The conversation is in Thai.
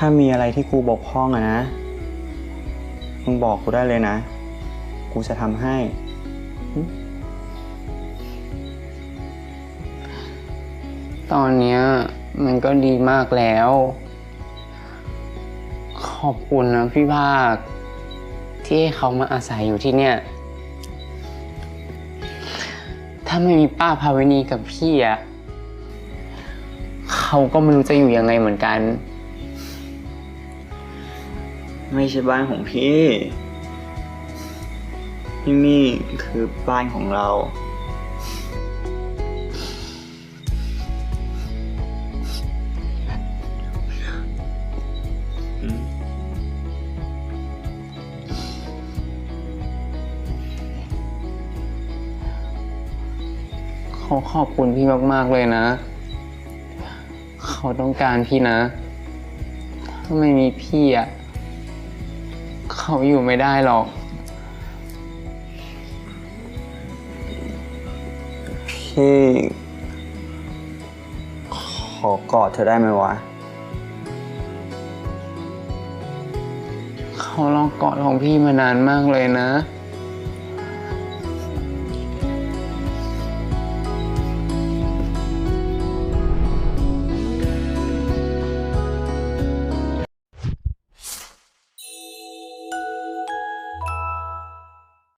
ถ้ามีอะไรที่กูบกพร่องอะนะ มึงบอกกูได้เลยนะ กูจะทำให้ ตอนเนี้ยมันก็ดีมากแล้ว ขอบคุณนะพี่ภาค ที่ให้เขามาอาศัยอยู่ที่เนี่ย ถ้าไม่มีป้าภาวินีกับพี่อะเขาก็ไม่รู้จะอยู่ยังไงเหมือนกัน ไม่ใช่บ้านของพี่ ที่นี่คือบ้านของเรา เขาขอบคุณพี่มาก ๆ เลยนะ เขาต้องการพี่นะ ถ้าไม่มีพี่อะ เขาอยู่ไม่ได้หรอก พี่ ขอกอดเธอได้ไหมวะ เขาลองกอดของพี่มานานมากเลยนะ